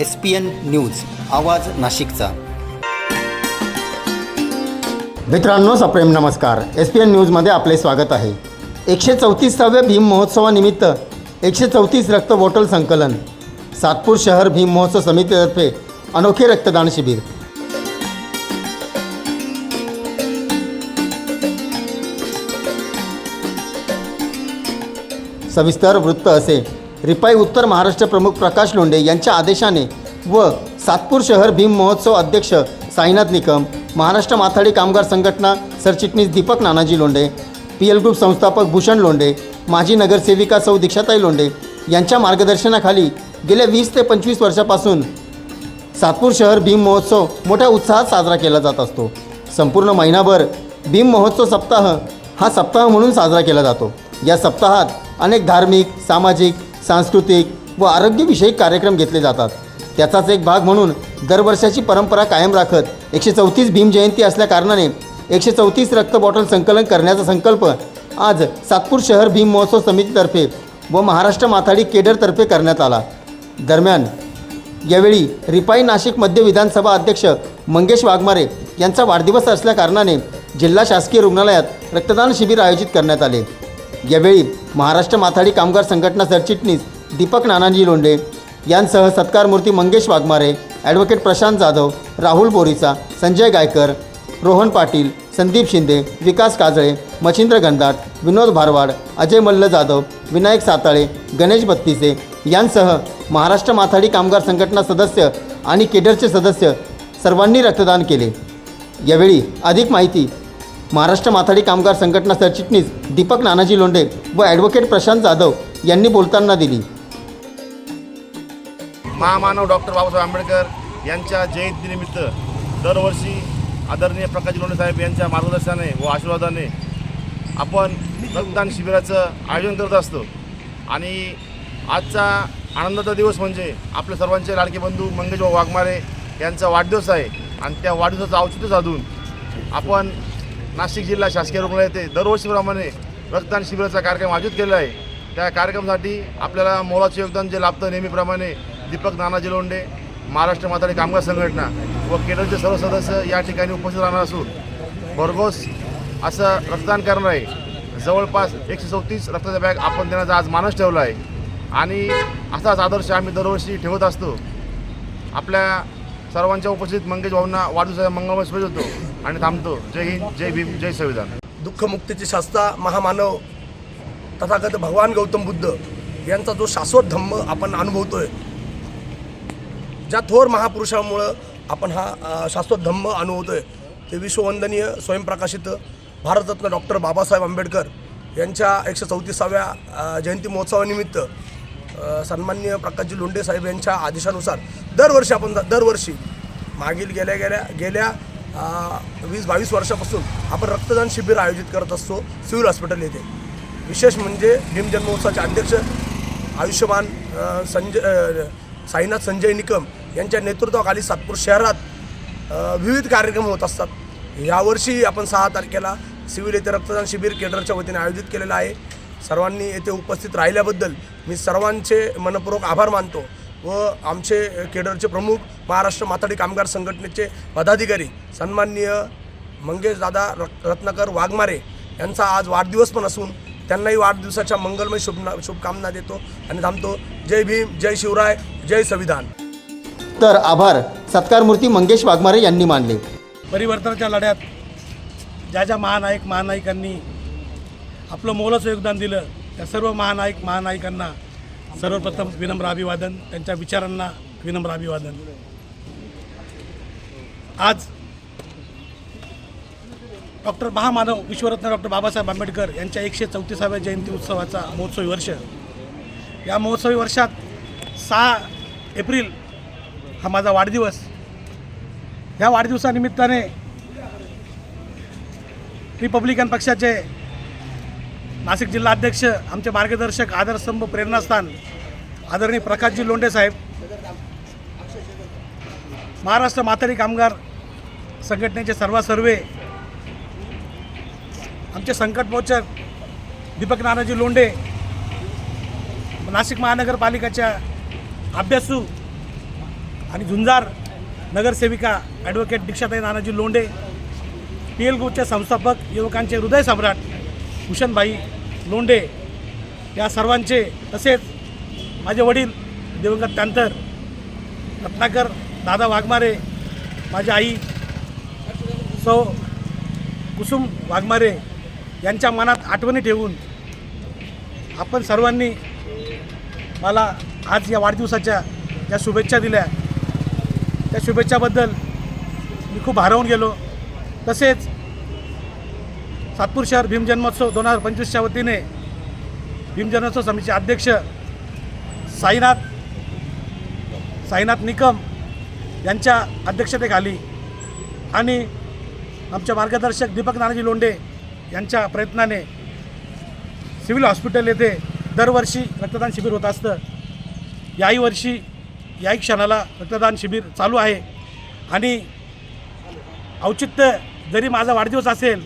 S P N news आवाज नाशिकचा. मित्रांनो सप्रेम नमस्कार. एस पी एन न्यूजमध्ये आपले स्वागत आहे. एकशे चौतीसाव्या भीम महोत्सवानिमित्त एकशे चौतीस रक्त बॉटल संकलन. सातपूर शहर भीम महोत्सव समितीतर्फे अनोखे रक्तदान शिबिर. सविस्तर वृत्त असे. रिपाई उत्तर महाराष्ट्र प्रमुख प्रकाश लोंढे यांच्या आदेशाने व सातपूर शहर भीम महोत्सव अध्यक्ष साईनाथ निकम महाराष्ट्र माथाडी कामगार संघटना सरचिटणीस Deepak Nanaji Londhe P L group संस्थापक भूषण लोंढे माजी नगरसेविका सौ दीक्षाताई लोंढे यांच्या मार्गदर्शनाखाली गेल्या वीस ते पंचवीस वर्षापासून सातपूर शहर भीम महोत्सव मोठ्या उत्साहात साजरा केला जात असतो. संपूर्ण महिनाभर भीम महोत्सव सप्ताह हा सप्ताह म्हणून साजरा केला जातो. या सप्ताहात अनेक धार्मिक सामाजिक सांस्कृतिक व आरोग्यविषयक कार्यक्रम घेतले जातात. त्याचाच एक भाग म्हणून दरवर्षाची परंपरा कायम राखत एकशे चौतीस भीमजयंती असल्याकारणाने एकशे चौतीस रक्त बॉटल संकलन करण्याचा संकल्प आज सातपूर शहर भीम महोत्सव समितीतर्फे व महाराष्ट्र माथाडी केडरतर्फे करण्यात आला. दरम्यान यावेळी रिपाई नाशिक मध्य विधानसभा अध्यक्ष मंगेश वाघमारे यांचा वाढदिवस असल्याकारणाने जिल्हा शासकीय रुग्णालयात रक्तदान शिबिर आयोजित करण्यात आले. यावेळी महाराष्ट्र माथाडी कामगार संघटना सरचिटणीस दीपक नानाजी लोंढे यांसह सत्कारमूर्ती मंगेश वाघमारे ॲडव्होकेट प्रशांत जाधव राहुल बोरीचा संजय गायकर रोहन पाटील संदीप शिंदे विकास काजळे मच्छिंद्र गंधाट विनोद भारवाड अजय मल्ल जाधव विनायक साताळे गणेश बत्तीसे यांसह महाराष्ट्र माथाडी कामगार संघटना सदस्य आणि केडरचे सदस्य सर्वांनी रक्तदान केले. यावेळी अधिक माहिती महाराष्ट्र माथाडी कामगार संघटना सरचिटणीस दीपक नानाजी लोंढे व ॲडव्होकेट प्रशांत जाधव यांनी बोलताना दिली. महामानव डॉक्टर बाबासाहेब आंबेडकर यांच्या जयंतीनिमित्त दरवर्षी आदरणीय प्रकाश लोंढे साहेब यांच्या मार्गदर्शनाने व आशीर्वादाने आपण रक्तदान शिबिराचं आयोजन करत असतो. आणि आजचा आनंदाचा दिवस म्हणजे आपल्या सर्वांचे लाडके बंधू मंगेशभाऊ वाघमारे यांचा वाढदिवस आहे. आणि त्या वाढदिवसाचं औचित्य साधून आपण नाशिक जिल्हा शासकीय रुग्णालय येथे दरवर्षीप्रमाणे रक्तदान शिबिराचा कार्यक्रम आयोजित केलेला आहे. त्या कार्यक्रमासाठी आपल्याला मोलाचे योगदान जे लाभतं नेहमीप्रमाणे दीपक नानाजी लोंडे महाराष्ट्र माथाडी कामगार संघटना व केडरचे सर्व सदस्य या ठिकाणी उपस्थित राहणार असून भरघोस असं रक्तदान करणार आहे. जवळपास एकशे चौतीस रक्ताचा बॅग आपण देण्याचा आज मानस ठेवला आहे. आणि असाच आदर्श आम्ही दरवर्षी ठेवत असतो. आपल्या सर्वांच्या उपस्थित मंगेश भाऊंना वाढदिवसाचा मंगळमय होतो आणि थांबतो. जय हिंद जय भीम जय संविधान. दुःखमुक्तीची शास्ता महामानव तथागत भगवान गौतम बुद्ध यांचा जो शाश्वत धम्म आपण अनुभवतोय ज्या थोर महापुरुषामुळं आपण हा शाश्वत धम्म अनुभवतोय ते विश्ववंदनीय स्वयंप्रकाशित भारतरत्न डॉक्टर बाबासाहेब आंबेडकर यांच्या एकशे चौतीसाव्या जयंती महोत्सवानिमित्त सन्मान्य सन्माननीय प्रकाशजी लोंढे साहेब यांच्या आदेशानुसार दरवर्षी आपण दरवर्षी मागील गेल्या गेल्या गेल्या वीस बावीस वर्षापासून आपण रक्तदान शिबिर आयोजित करत असतो सिव्हिल हॉस्पिटल येथे. विशेष म्हणजे भीम जन्मोत्सवाचे अध्यक्ष आयुष्यमान संजय साईनाथ संजय निकम यांच्या नेतृत्वाखाली सातपूर शहरात विविध कार्यक्रम होत असतात. यावर्षी आपण सहा तारखेला सिव्हिल येथे रक्तदान शिबिर केंद्राच्या वतीने आयोजित केलेलं आहे. सर्वांनी येथे उपस्थित राहिल्याबद्दल मी सर्वांचे मनपूर्वक आभार मानतो व आमचे केडरचे प्रमुख महाराष्ट्र माथाडी कामगार संघटनेचे पदाधिकारी सन्माननीय मंगेश दादा रत रत्नाकर वाघमारे यांचा आज वाढदिवस पण असून त्यांनाही वाढदिवसाच्या मंगलमय शुभ शुभकामना देतो आणि थांबतो. जय भीम जय शिवराय जय संविधान. तर आभार. सत्कारमूर्ती मंगेश वाघमारे यांनी मानले. परिवर्तनाच्या लढ्यात ज्या ज्या महानायक महानायकांनी आपलं मोलाचं योगदान दिलं. त्या सर्व महानायक महानायकांना सर्वप्रथम विनम्र अभिवादन त्यांच्या विचारांना विनम्र अभिवादन. आज डॉक्टर महामानव विश्वरत्न डॉक्टर बाबासाहेब आंबेडकर यांच्या एकशे चौतीसाव्या जयंती उत्सवाचा महोत्सवी वर्ष. या महोत्सवी वर्षात सहा एप्रिल हा माझा वाढदिवस. ह्या वाढदिवसानिमित्ताने रिपब्लिकन पक्षाचे नाशिक जिल्हा अध्यक्ष आमचे मार्गदर्शक आदरस्तंभ प्रेरणास्थान आदरणीय प्रकाशजी लोंढे साहेब महाराष्ट्र माथाडी कामगार संघटनेचे सर्वासर्वे आमचे संकटमोचक दीपक नानाजी लोंढे नाशिक महानगरपालिकेच्या अभ्यासू आणि झुंजार नगरसेविका advocate Dikshatai Nanaji Londhe P L ग्रुपचे संस्थापक युवकांचे हृदय सम्राट भूषणभाई लोंडे या सर्वांचे तसेच माझे वडील दिवंगत त्यांतर रत्नाकर दादा वाघमारे माझी आई सौ कुसुम वाघमारे यांच्या मनात आठवणी ठेवून आपण सर्वांनी मला आज या वाढदिवसाच्या ज्या शुभेच्छा दिल्या त्या शुभेच्छाबद्दल मी खूप भारावून गेलो. तसेच सातपूर शहर भीमजन्मोत्सव दोन हजार पंचवीसच्या वतीने भीमजन्मोत्सव समितीचे अध्यक्ष साईनाथ साईनाथ निकम यांच्या अध्यक्षतेखाली आणि आमचे मार्गदर्शक दीपक नानाजी लोंडे यांच्या प्रयत्नाने सिव्हिल हॉस्पिटल येथे दरवर्षी रक्तदान शिबिर होत असतं. याही वर्षी याही क्षणाला रक्तदान शिबिर चालू आहे. आणि औचित्य जरी माझा वाढदिवस असेल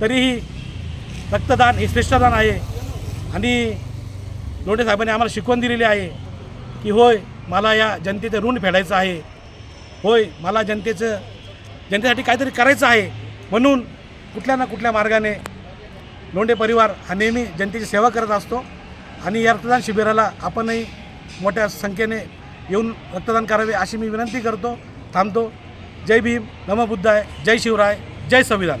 तरीही रक्तदान हे श्रेष्ठदान आहे. आणि लोटे साहेबांनी आम्हाला शिकवण दिलेली आहे की होय मला या जनतेचं ऋण फेडायचं आहे. होय मला जनतेचं जनतेसाठी काहीतरी करायचं आहे. म्हणून कुठल्या ना कुठल्या मार्गाने लोंढे परिवार हा नेहमी जनतेची सेवा करत असतो. आणि या रक्तदान शिबिराला आपणही मोठ्या संख्येने येऊन रक्तदान करावे अशी मी विनंती करतो थांबतो. जय भीम नमबुद्धाय जय शिवराय जय संविधान.